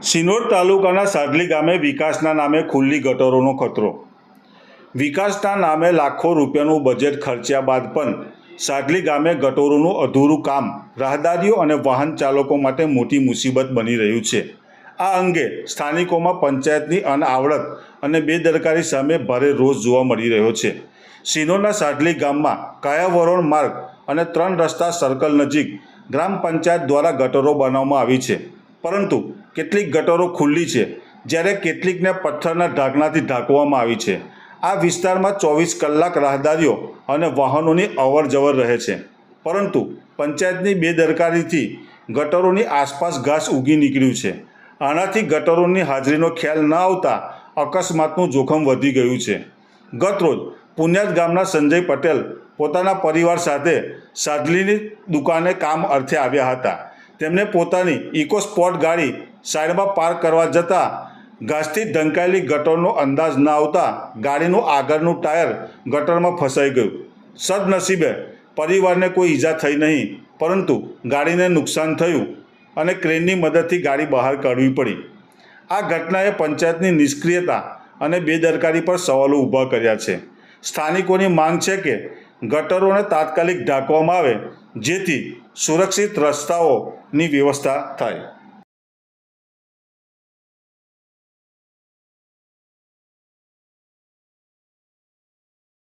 સિનોર તાલુકાના સાડલી ગામે વિકાસના નામે ખુલ્લી ગટરોનો ખતરો. વિકાસના નામે લાખો રૂપિયાનું બજેટ ખર્ચ્યા બાદ પણ સાડલી ગામે ગટોરોનું અધૂરું કામ રાહદારીઓ અને વાહન ચાલકો માટે મોટી મુસીબત બની રહ્યું છે. આ અંગે સ્થાનિકોમાં પંચાયતની અનાવડત અને બેદરકારી સામે ભારે રોષ જોવા મળી રહ્યો છે. સિનોરના સાડલી ગામમાં કાયાવરોણ માર્ગ અને ત્રણ રસ્તા સર્કલ નજીક ગ્રામ પંચાયત દ્વારા ગટરો બનાવવામાં આવી છે. પરંતુ કેટલીક ગટરો ખુલ્લી છે, જ્યારે કેટલીકને પથ્થરના ઢાંકણાથી ઢાંકવામાં આવી છે. આ વિસ્તારમાં ચોવીસ કલાક રાહદારીઓ અને વાહનોની અવર જવર રહે છે. પરંતુ પંચાયતની બેદરકારીથી ગટરોની આસપાસ ઘાસ ઉગી નીકળ્યું છે. આનાથી ગટરોની હાજરીનો ખ્યાલ ન આવતા અકસ્માતનું જોખમ વધી ગયું છે. ગતરોજ પુન્યાદ ગામના સંજય પટેલ પોતાના પરિવાર સાથે સાદલીની દુકાને કામ અર્થે આવ્યા હતા. તેમને પોતાની ઇકો સ્પોર્ટ ગાડી સાઈડમાં પાર્ક કરવા જતાં ઘાસથી ઢંકાયેલી ગટરનો અંદાજ ન આવતા ગાડીનું આગળનું ટાયર ગટરમાં ફસાઈ ગયું. સદનસીબે પરિવારને કોઈ ઈજા થઈ નહીં, પરંતુ ગાડીને નુકસાન થયું અને ક્રેનની મદદથી ગાડી બહાર કાઢવી પડી. આ ઘટનાએ પંચાયતની નિષ્ક્રિયતા અને બેદરકારી પર સવાલો ઊભા કર્યા છે. સ્થાનિકોની માંગ છે કે ગટરોને તાત્કાલિક ઢાંકવામાં આવે જેથી સુરક્ષિત રસ્તાઓની વ્યવસ્થા થાય.